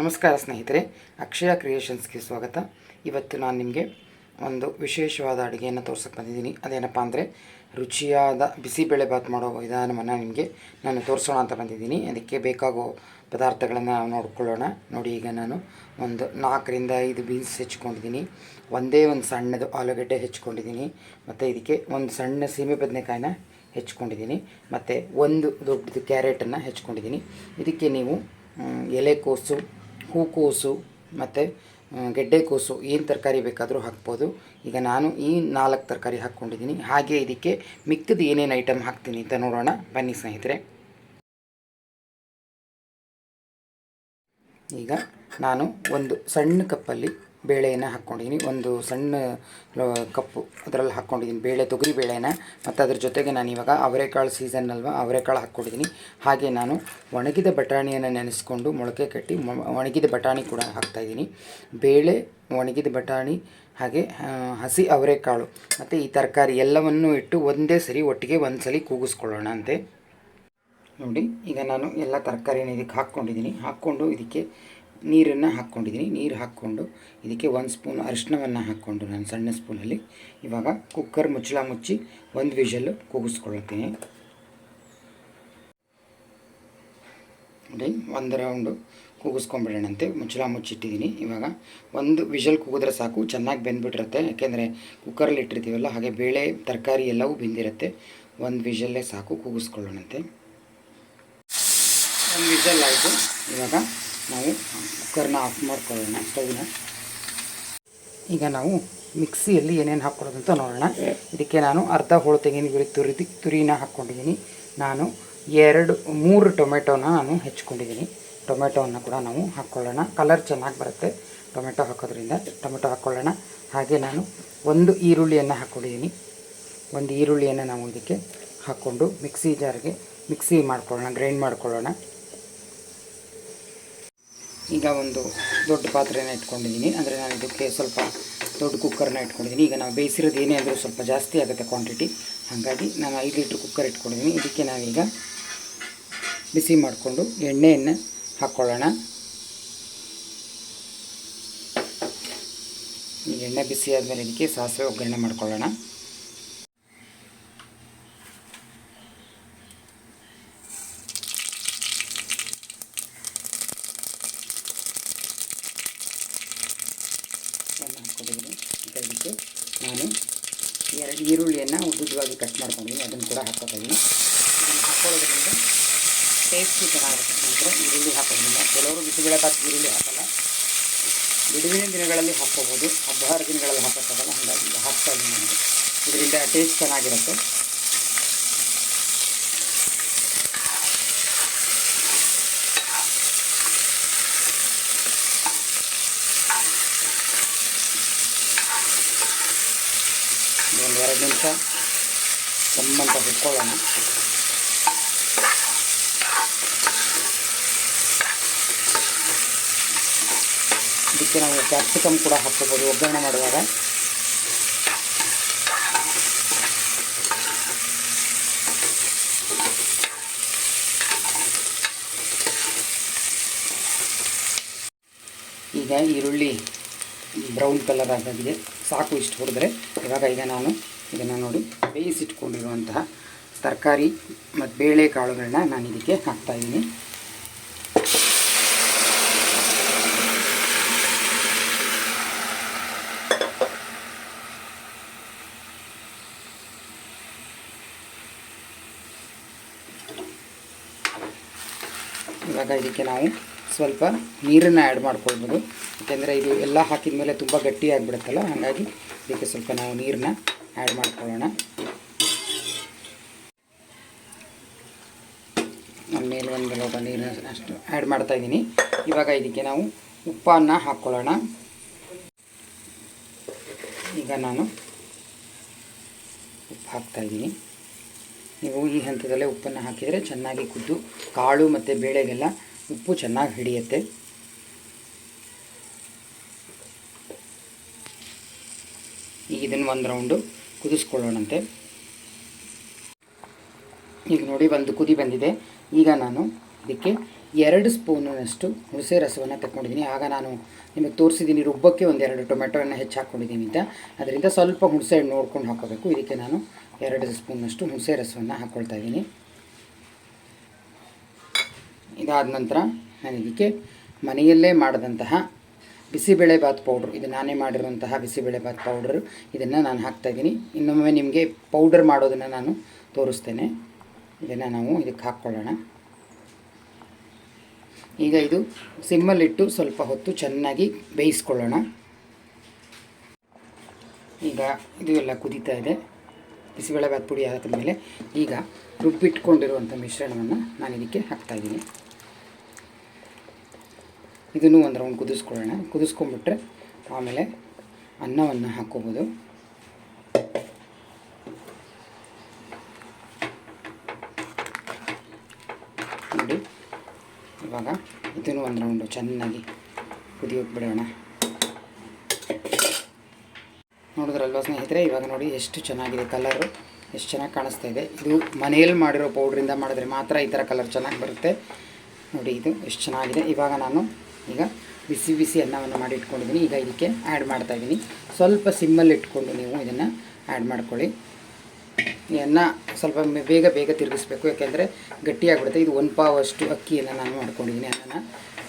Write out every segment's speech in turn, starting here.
ನಮಸ್ಕಾರ ಸ್ನೇಹಿತರೆ, ಅಕ್ಷಯ ಕ್ರಿಯೇಷನ್ಸ್ಗೆ ಸ್ವಾಗತ. ಇವತ್ತು ನಾನು ನಿಮಗೆ ಒಂದು ವಿಶೇಷವಾದ ಅಡುಗೆಯನ್ನು ತೋರ್ಸಕ್ಕೆ ಬಂದಿದ್ದೀನಿ. ಅದೇನಪ್ಪ ಅಂದರೆ, ರುಚಿಯಾದ ಬಿಸಿಬೇಳೆ ಬಾತ್ ಮಾಡೋ ವಿಧಾನವನ್ನು ನಿಮಗೆ ನಾನು ತೋರಿಸೋಣ ಅಂತ ಬಂದಿದ್ದೀನಿ. ಅದಕ್ಕೆ ಬೇಕಾಗೋ ಪದಾರ್ಥಗಳನ್ನು ನಾವು ನೋಡ್ಕೊಳ್ಳೋಣ. ನೋಡಿ, ಈಗ ನಾನು ಒಂದು ನಾಲ್ಕರಿಂದ ಐದು ಬೀನ್ಸ್ ಹೆಚ್ಕೊಂಡಿದ್ದೀನಿ. ಒಂದೇ ಒಂದು ಸಣ್ಣದು ಆಲೂಗಡ್ಡೆ ಹೆಚ್ಕೊಂಡಿದ್ದೀನಿ. ಮತ್ತು ಇದಕ್ಕೆ ಒಂದು ಸಣ್ಣ ಸೀಮೆ ಬದನೆಕಾಯಿನ ಹೆಚ್ಕೊಂಡಿದ್ದೀನಿ. ಮತ್ತು ಒಂದು ದೊಡ್ಡದು ಕ್ಯಾರೆಟನ್ನು ಹೆಚ್ಕೊಂಡಿದ್ದೀನಿ. ಇದಕ್ಕೆ ನೀವು ಎಲೆಕೋಸು ಹೂಕೋಸು ಮತ್ತು ಗೆಡ್ಡೆಕೋಸು ಏನು ತರಕಾರಿ ಬೇಕಾದರೂ ಹಾಕ್ಬೋದು. ಈಗ ನಾನು ಈ ನಾಲ್ಕು ತರಕಾರಿ ಹಾಕ್ಕೊಂಡಿದ್ದೀನಿ. ಹಾಗೆ ಇದಕ್ಕೆ ಮಿಕ್ಕಿದ ಏನೇನು ಐಟಮ್ ಹಾಕ್ತೀನಿ ಅಂತ ನೋಡೋಣ. ಬನ್ನಿ ಸ್ನೇಹಿತರೆ. ಈಗ ನಾನು ಒಂದು ಸಣ್ಣ ಕಪ್ಪಲ್ಲಿ ಬೇಳೆಯನ್ನು ಹಾಕ್ಕೊಂಡಿದ್ದೀನಿ ಒಂದು ಸಣ್ಣ ಕಪ್ಪು ಅದರಲ್ಲಿ ಹಾಕ್ಕೊಂಡಿದ್ದೀನಿ ಬೇಳೆ, ತೊಗರಿ ಬೇಳೆನ. ಮತ್ತು ಅದ್ರ ಜೊತೆಗೆ ನಾನು ಇವಾಗ ಅವರೆಕಾಳು ಸೀಸನ್ ಅಲ್ವಾ, ಅವರೆಕಾಳು ಹಾಕ್ಕೊಂಡಿದ್ದೀನಿ ಹಾಗೆ ನಾನು ಒಣಗಿದ ಬಟಾಣಿಯನ್ನು ನೆನೆಸ್ಕೊಂಡು ಮೊಳಕೆ ಕಟ್ಟಿ ಒಣಗಿದ ಬಟಾಣಿ ಕೂಡ ಹಾಕ್ತಾಯಿದ್ದೀನಿ ಬೇಳೆ, ಒಣಗಿದ ಬಟಾಣಿ, ಹಾಗೆ ಹಸಿ ಅವರೆಕಾಳು. ಮತ್ತು ಈ ತರಕಾರಿ ಎಲ್ಲವನ್ನು ಇಟ್ಟು ಒಂದೇ ಸರಿ ಒಟ್ಟಿಗೆ ಒಂದು ಸಲ ಕೂಗಿಸ್ಕೊಳ್ಳೋಣ ಅಂತೆ. ನೋಡಿ, ಈಗ ನಾನು ಎಲ್ಲ ತರಕಾರಿನ ಇದಕ್ಕೆ ಹಾಕ್ಕೊಂಡಿದ್ದೀನಿ ಹಾಕ್ಕೊಂಡು ಇದಕ್ಕೆ ನೀರನ್ನು ಹಾಕ್ಕೊಂಡಿದ್ದೀನಿ. ನೀರು ಹಾಕ್ಕೊಂಡು ಇದಕ್ಕೆ ಒಂದು ಸ್ಪೂನ್ ಅರಿಶಿನವನ್ನು ಹಾಕ್ಕೊಂಡು ನಾನು ಸಣ್ಣ ಸ್ಪೂನಲ್ಲಿ ಇವಾಗ ಕುಕ್ಕರ್ ಮುಚ್ಚಳ ಮುಚ್ಚಿ ಒಂದು ವಿಷಲ್ಲು ಕೂಗಿಸ್ಕೊಳ್ತೀನಿ. ನೋಡಿ ಒಂದು ರೌಂಡು ಕೂಗಿಸ್ಕೊಂಬಿಡೋಣಂತೆ ಮುಚ್ಚಳ ಮುಚ್ಚಿಟ್ಟಿದ್ದೀನಿ. ಇವಾಗ ಒಂದು ವಿಷಲ್ ಕೂಗಿದ್ರೆ ಸಾಕು, ಚೆನ್ನಾಗಿ ಬೆಂದ್ಬಿಟ್ಟಿರುತ್ತೆ. ಯಾಕೆಂದರೆ ಕುಕ್ಕರಲ್ಲಿ ಇಟ್ಟಿರ್ತೀವಲ್ಲ, ಹಾಗೆ ಬೇಳೆ, ತರಕಾರಿ ಎಲ್ಲವೂ ಬೆಂದಿರುತ್ತೆ. ಒಂದು ವಿಷಲ್ಲೇ ಸಾಕು, ಕೂಗಿಸ್ಕೊಳ್ಳೋಣಂತೆ. ಒಂದು ವಿಷಲ್ ಆಯಿತು. ಇವಾಗ ನಾವು ಕುಕ್ಕರ್ನ ಆಫ್ ಮಾಡ್ಕೊಳ್ಳೋಣ. ಸ್ಟವ್ನ ಈಗ ನಾವು ಮಿಕ್ಸಿಯಲ್ಲಿ ಏನೇನು ಹಾಕ್ಕೊಳ್ಳೋದು ಅಂತ ನೋಡೋಣ. ಇದಕ್ಕೆ ನಾನು ಅರ್ಧ ಹೋಳು ತೆಂಗಿನಕಾಯಿ ತುರಿದು ತುರಿನ ಹಾಕ್ಕೊಂಡಿದ್ದೀನಿ. ನಾನು ಎರಡು ಮೂರು ಟೊಮೆಟೊನ ನಾನು ಹೆಚ್ಕೊಂಡಿದ್ದೀನಿ. ಟೊಮೆಟೊವನ್ನು ಕೂಡ ನಾವು ಹಾಕ್ಕೊಳ್ಳೋಣ. ಕಲರ್ ಚೆನ್ನಾಗಿ ಬರುತ್ತೆ. ಟೊಮೆಟೊ ಹಾಕೋದ್ರಿಂದ ಟೊಮೆಟೊ ಹಾಕ್ಕೊಳ್ಳೋಣ. ಹಾಗೆ ನಾನು ಒಂದು ಈರುಳ್ಳಿಯನ್ನು ಹಾಕ್ಕೊಂಡಿದ್ದೀನಿ. ಒಂದು ಈರುಳ್ಳಿಯನ್ನು ನಾವು ಇದಕ್ಕೆ ಹಾಕ್ಕೊಂಡು ಮಿಕ್ಸಿ ಜಾರ್ಗೆ ಮಿಕ್ಸಿ ಮಾಡ್ಕೊಳ್ಳೋಣ ಗ್ರೈಂಡ್ ಮಾಡ್ಕೊಳ್ಳೋಣ. ಈಗ ಒಂದು ದೊಡ್ಡ ಪಾತ್ರೆಯನ್ನು ಇಟ್ಕೊಂಡಿದ್ದೀನಿ. ಅಂದರೆ ನಾನು ಇದಕ್ಕೆ ಸ್ವಲ್ಪ ದೊಡ್ಡ ಕುಕ್ಕರ್ನ ಇಟ್ಕೊಂಡಿದ್ದೀನಿ. ಈಗ ನಾವು ಬೇಯಿಸಿರೋದು ಏನೇ ಅಂದರೂ ಸ್ವಲ್ಪ ಜಾಸ್ತಿ ಆಗುತ್ತೆ ಕ್ವಾಂಟಿಟಿ ಹಾಗಾಗಿ ನಾನು ಐದು ಲೀಟ್ರ್ ಕುಕ್ಕರ್ ಇಟ್ಕೊಂಡಿದ್ದೀನಿ. ಇದಕ್ಕೆ ನಾವೀಗ ಬಿಸಿ ಮಾಡಿಕೊಂಡು ಎಣ್ಣೆಯನ್ನು ಹಾಕ್ಕೊಳ್ಳೋಣ ಎಣ್ಣೆ ಬಿಸಿ ಆದಮೇಲೆ ಇದಕ್ಕೆ ಸಾಸಿವೆ ಒಗ್ಗರಣೆ ಮಾಡ್ಕೊಳ್ಳೋಣ. ಹಾಕ್ಕೊಂಡಿದ್ದೀನಿ. ಅಂತ ನಾನು ಎರಡು ಈರುಳ್ಳಿಯನ್ನು ಉದ್ದುದ್ದವಾಗಿ ಕಟ್ ಮಾಡ್ಕೊಂಡಿದ್ದೀನಿ. ಅದನ್ನು ಕೂಡ ಹಾಕ್ಕೊತೀನಿ ಅದನ್ನು ಹಾಕ್ಕೊಳ್ಳೋದ್ರಿಂದ ಟೇಸ್ಟಿ ಚೆನ್ನಾಗಿರುತ್ತೆ ಸ್ನೇಹಿತರೆ. ಈರುಳ್ಳಿ ಹಾಕೋದ್ರಿಂದ. ಕೆಲವರು ಬಿಸಿಬೇಳೆಬಾತು ಈರುಳ್ಳಿ ಹಾಕಲ್ಲ. ಬಿಡುವಿನ ದಿನಗಳಲ್ಲಿ ಹಾಕ್ಕೋಬೋದು. ಹಬ್ಬ ಹರಿದಿನಗಳಲ್ಲಿ ಹಾಕೋಕ್ಕಾಗಲ್ಲ. ಹಾಗಾಗಿ ಹಾಕ್ತಾ ಇದ್ದೀನಿ ಇದರಿಂದ ಟೇಸ್ಟ್ ಚೆನ್ನಾಗಿರುತ್ತೆ. ಎರಡು ನಿಮಿಷ ಕೆಮ್ಮಂತ ಬಿಟ್ಕೊಳ್ಳೋಣ. ಇದಕ್ಕೆ ನಾವು ಕ್ಯಾಪ್ಸಿಕಮ್ ಕೂಡ ಹಾಕ್ಕೋಬೋದು. ಒಗ್ಗರಣೆ ಮಾಡುವಾಗ. ಈಗ ಈರುಳ್ಳಿ ಬ್ರೌನ್ ಕಲರ್ ಆಗಿದೆ ಸಾಕು ಇಷ್ಟು ಹೊಡೆದ್ರೆ. ಇವಾಗ ಈಗ ನಾನು ಇದನ್ನು ನೋಡಿ ಬೇಯಿಸಿಟ್ಕೊಂಡಿರುವಂತಹ ತರಕಾರಿ ಮತ್ತು ಬೇಳೆ ಕಾಳುಗಳನ್ನ ನಾನು ಇದಕ್ಕೆ ಹಾಕ್ತಾಯಿದ್ದೀನಿ ಇವಾಗ ಇದಕ್ಕೆ ನಾವು ಸ್ವಲ್ಪ ನೀರನ್ನು ಆ್ಯಡ್ ಮಾಡ್ಕೊಳ್ಬೋದು. ಯಾಕೆಂದರೆ ಇದು ಎಲ್ಲ ಹಾಕಿದ ಮೇಲೆ ತುಂಬ ಗಟ್ಟಿ ಆಗಿಬಿಡುತ್ತಲ್ಲ, ಹಾಗಾಗಿ ಇದಕ್ಕೆ ಸ್ವಲ್ಪ ನಾವು ನೀರನ್ನ ಆ್ಯಡ್ ಮಾಡ್ಕೊಳ್ಳೋಣ. ಆಮೇಲೆ ಮೇಲೆ ಒಂದು ಲೋಟ ನೀರು ಅಷ್ಟು ಆ್ಯಡ್ ಮಾಡ್ತಾಯಿದ್ದೀನಿ ಇವಾಗ ಇದಕ್ಕೆ ನಾವು ಉಪ್ಪನ್ನು ಹಾಕ್ಕೊಳ್ಳೋಣ ಈಗ ನಾನು ಉಪ್ಪು ಹಾಕ್ತಾಯಿದ್ದೀನಿ ನೀವು ಈ ಹಂತದಲ್ಲೇ ಉಪ್ಪನ್ನು ಹಾಕಿದರೆ ಚೆನ್ನಾಗಿ ಕುದ್ದು, ಕಾಳು ಮತ್ತು ಬೇಳೆಗೆಲ್ಲ ಉಪ್ಪು ಚೆನ್ನಾಗಿ ಹಿಡಿಯುತ್ತೆ. ಈಗ ಇದನ್ನು ಒಂದು ರೌಂಡು ಕುದಿಸ್ಕೊಳ್ಳೋಣಂತೆ. ಈಗ ನೋಡಿ ಒಂದು ಕುದಿ ಬಂದಿದೆ. ಈಗ ನಾನು ಇದಕ್ಕೆ ಎರಡು ಸ್ಪೂನಷ್ಟು ಹುಣಸೆ ರಸವನ್ನು ತಗೊಂಡಿದ್ದೀನಿ ಆಗ ನಾನು ನಿಮಗೆ ತೋರಿಸಿದ್ದೀನಿ, ರುಬ್ಬಕ್ಕೆ ಒಂದೆರಡು ಟೊಮೆಟೊವನ್ನು ಹೆಚ್ಚು ಹಾಕ್ಕೊಂಡಿದ್ದೀನಿ ಅಂತ. ಅದರಿಂದ ಸ್ವಲ್ಪ ಹುಣಸೆ ಹಣ್ಣು ನೋಡ್ಕೊಂಡು ಹಾಕೋಬೇಕು. ಇದಕ್ಕೆ ನಾನು ಎರಡು ಸ್ಪೂನಷ್ಟು ಹುಣಸೆ ರಸವನ್ನು ಹಾಕ್ಕೊಳ್ತಾ ಇದ್ದೀನಿ. ಇದಾದ ನಂತರ ನಾನು ಇದಕ್ಕೆ ಮನೆಯಲ್ಲೇ ಮಾಡಿದಂತಹ ಬಿಸಿಬೇಳೆಬಾತ್ ಪೌಡ್ರು, ಇದು ನಾನೇ ಮಾಡಿರುವಂತಹ ಬಿಸಿಬೇಳೆಬಾತ್ ಪೌಡ್ರು, ಇದನ್ನು ನಾನು ಹಾಕ್ತಾಯಿದ್ದೀನಿ ಇನ್ನೊಮ್ಮೆ ನಿಮಗೆ ಪೌಡರ್ ಮಾಡೋದನ್ನು ನಾನು ತೋರಿಸ್ತೇನೆ. ಇದನ್ನು ನಾವು ಇದಕ್ಕೆ ಹಾಕ್ಕೊಳ್ಳೋಣ. ಈಗ ಇದು ಸಿಮ್ಮಲ್ಲಿಟ್ಟು ಸ್ವಲ್ಪ ಹೊತ್ತು ಚೆನ್ನಾಗಿ ಬೇಯಿಸ್ಕೊಳ್ಳೋಣ. ಈಗ ಇದು ಎಲ್ಲ ಕುದೀತಾ ಇದೆ. ಬಿಸಿಬೇಳೆಬಾತ್ ಪುಡಿ ಹಾಕಿದ್ಮೇಲೆ ಈಗ ರುಬ್ಬಿಟ್ಕೊಂಡಿರುವಂಥ ಮಿಶ್ರಣವನ್ನು ನಾನು ಇದಕ್ಕೆ ಹಾಕ್ತಾಯಿದ್ದೀನಿ ಇದನ್ನು ಒಂದು ರೌಂಡ್ ಕುದಿಸ್ಕೊಳ್ಳೋಣ. ಕುದಿಸ್ಕೊಂಡ್ಬಿಟ್ರೆ ಆಮೇಲೆ ಅನ್ನವನ್ನು ಹಾಕ್ಕೋಬೋದು. ನೋಡಿ, ಇವಾಗ ಇದನ್ನು ಒಂದು ರೌಂಡು ಚೆನ್ನಾಗಿ ಕುದಿಯೋಕ್ಕೆ ಬಿಡೋಣ. ನೋಡಿದ್ರಲ್ವ ಸ್ನೇಹಿತರೆ, ಇವಾಗ ನೋಡಿ ಎಷ್ಟು ಚೆನ್ನಾಗಿದೆ ಕಲರು ಎಷ್ಟು ಚೆನ್ನಾಗಿ ಕಾಣಿಸ್ತಾ ಇದೆ. ಇದು ಮನೆಯಲ್ಲಿ ಮಾಡಿರೋ ಪೌಡ್ರಿಂದ ಮಾಡಿದ್ರೆ ಮಾತ್ರ ಈ ಥರ ಕಲರ್ ಚೆನ್ನಾಗಿ ಬರುತ್ತೆ. ನೋಡಿ, ಇದು ಎಷ್ಟು ಚೆನ್ನಾಗಿದೆ. ಇವಾಗ ನಾನು ಈಗ ಬಿಸಿ ಬಿಸಿ ಅನ್ನವನ್ನು ಮಾಡಿ ಇಟ್ಕೊಂಡಿದ್ದೀನಿ ಈಗ ಇದಕ್ಕೆ ಆ್ಯಡ್ ಮಾಡ್ತಾಯಿದ್ದೀನಿ ಸ್ವಲ್ಪ ಸಿಮ್ಮಲ್ಲಿ ಇಟ್ಕೊಂಡು ನೀವು ಇದನ್ನು ಆ್ಯಡ್ ಮಾಡ್ಕೊಳ್ಳಿ. ಅನ್ನ ಸ್ವಲ್ಪ ಬೇಗ ಬೇಗ ತಿರುಗಿಸ್ಬೇಕು. ಯಾಕೆಂದರೆ ಗಟ್ಟಿಯಾಗಿಬಿಡುತ್ತೆ. ಇದು ಒಂದು ಅಷ್ಟು ಅಕ್ಕಿಯನ್ನು ನಾನು ಮಾಡ್ಕೊಂಡಿದ್ದೀನಿ ಅನ್ನನ.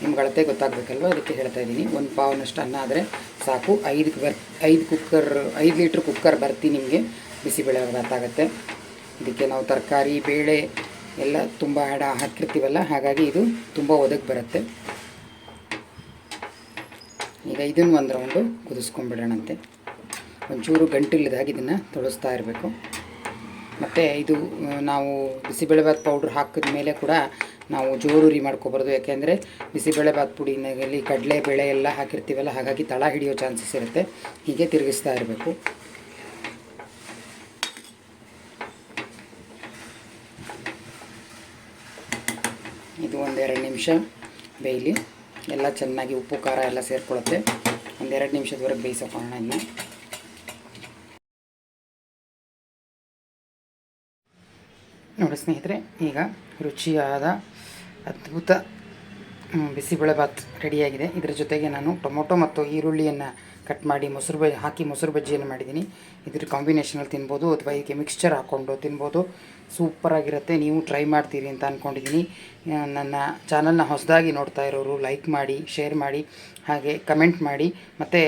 ನಿಮ್ಗೆ ಅಳತೆ ಗೊತ್ತಾಗಬೇಕಲ್ವ? ಅದಕ್ಕೆ ಹೇಳ್ತಾ ಇದ್ದೀನಿ. ಒಂದು ಪಾವನಷ್ಟು ಅನ್ನ ಆದರೆ ಸಾಕು. ಐದು ಬರ್ ಐದು ಕುಕ್ಕರ್, ಐದು ಲೀಟ್ರ್ ಕುಕ್ಕರ್ ಬರ್ತಿ ನಿಮಗೆ ಬಿಸಿಬೇಳೆ ಗೊತ್ತಾಗುತ್ತೆ ಇದಕ್ಕೆ ನಾವು ತರಕಾರಿ, ಬೇಳೆ ಎಲ್ಲ ತುಂಬ ಆ್ಯಡ್ ಹಾಕಿರ್ತೀವಲ್ಲ? ಹಾಗಾಗಿ ಇದು ತುಂಬ ಒದಗಿ ಬರುತ್ತೆ. ಈಗ ಇದನ್ನು ಒಂದು ರೌಂಡು ಕುದಿಸ್ಕೊಂಡ್ಬಿಡೋಣಂತೆ. ಒಂಚೂರು ಗಂಟಿಲ್ಲದಾಗಿ ಇದನ್ನು ತೊಳಸ್ತಾ ಇರಬೇಕು. ಮತ್ತು ಇದು ನಾವು ಬಿಸಿಬೇಳೆಬಾತ್ ಪೌಡ್ರ್ ಹಾಕಿದ ಮೇಲೆ ಕೂಡ ನಾವು ಜೋರುರಿ ಮಾಡ್ಕೋಬಾರ್ದು. ಯಾಕೆಂದರೆ ಬಿಸಿಬೇಳೆಬಾತ್ ಪುಡಿನಲ್ಲಿ ಕಡಲೆ ಬೇಳೆ ಎಲ್ಲ ಹಾಕಿರ್ತೀವಲ್ಲ, ಹಾಗಾಗಿ ತಳ ಹಿಡಿಯೋ ಚಾನ್ಸಸ್ ಇರುತ್ತೆ. ಹೀಗೆ ತಿರುಗಿಸ್ತಾ ಇರಬೇಕು. ಇದು ಒಂದೆರಡು ನಿಮಿಷ ಬೇಯಲಿ. ಎಲ್ಲ ಚೆನ್ನಾಗಿ ಉಪ್ಪು, ಖಾರ ಎಲ್ಲ ಸೇರಿಕೊಳ್ಳುತ್ತೆ. ಒಂದೆರಡು ನಿಮಿಷದವರೆಗೆ ಬೇಯಿಸೋಕೋಣ ಇನ್ನು. ನೋಡಿ ಸ್ನೇಹಿತರೆ, ಈಗ ರುಚಿಯಾದ ಅದ್ಭುತ ಮ್, ಬಿಸಿಬೇಳೆಭಾತ್ ರೆಡಿಯಾಗಿದೆ. ಇದರ ಜೊತೆಗೆ ನಾನು ಟೊಮೊಟೊ ಮತ್ತು ಈರುಳ್ಳಿಯನ್ನು ಕಟ್ ಮಾಡಿ ಮೊಸರು ಬಜ್ಜಿ ಹಾಕಿ ಮೊಸರು ಬಜ್ಜಿಯನ್ನು ಮಾಡಿದ್ದೀನಿ. ಇದ್ರ ಕಾಂಬಿನೇಷನಲ್ಲಿ ತಿನ್ಬೋದು ಅಥವಾ ಇದಕ್ಕೆ ಮಿಕ್ಸ್ಚರ್ ಹಾಕ್ಕೊಂಡು ತಿನ್ಬೋದು. ಸೂಪರಾಗಿರುತ್ತೆ ನೀವು ಟ್ರೈ ಮಾಡ್ತೀರಿ ಅಂತ ಅಂದ್ಕೊಂಡಿದ್ದೀನಿ ನನ್ನ ಚಾನಲ್ನ ಹೊಸದಾಗಿ ನೋಡ್ತಾ ಇರೋರು ಲೈಕ್ ಮಾಡಿ ಶೇರ್ ಮಾಡಿ ಹಾಗೆ ಕಮೆಂಟ್ ಮಾಡಿ ಮತ್ತು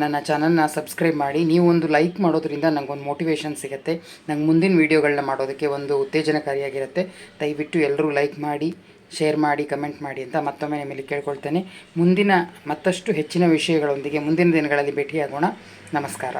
ನನ್ನ ಚಾನಲ್ನ ಸಬ್ಸ್ಕ್ರೈಬ್ ಮಾಡಿ. ನೀವು ಒಂದು ಲೈಕ್ ಮಾಡೋದ್ರಿಂದ ನನಗೊಂದು ಮೋಟಿವೇಶನ್ ಸಿಗುತ್ತೆ. ನಂಗೆ ಮುಂದಿನ ವೀಡಿಯೋಗಳನ್ನ ಮಾಡೋದಕ್ಕೆ ಒಂದು ಉತ್ತೇಜನಕಾರಿಯಾಗಿರುತ್ತೆ. ದಯವಿಟ್ಟು ಎಲ್ಲರೂ ಲೈಕ್ ಮಾಡಿ. ಶೇರ್ ಮಾಡಿ ಕಮೆಂಟ್ ಮಾಡಿ ಅಂತ ಮತ್ತೊಮ್ಮೆ ನಿಮ್ಮಲ್ಲಿ ಕೇಳ್ಕೊಳ್ತೇನೆ. ಮುಂದಿನ ಮತ್ತಷ್ಟು ಹೆಚ್ಚಿನ ವಿಷಯಗಳೊಂದಿಗೆ ಮುಂದಿನ ದಿನಗಳಲ್ಲಿ ಭೇಟಿಯಾಗೋಣ. ನಮಸ್ಕಾರ.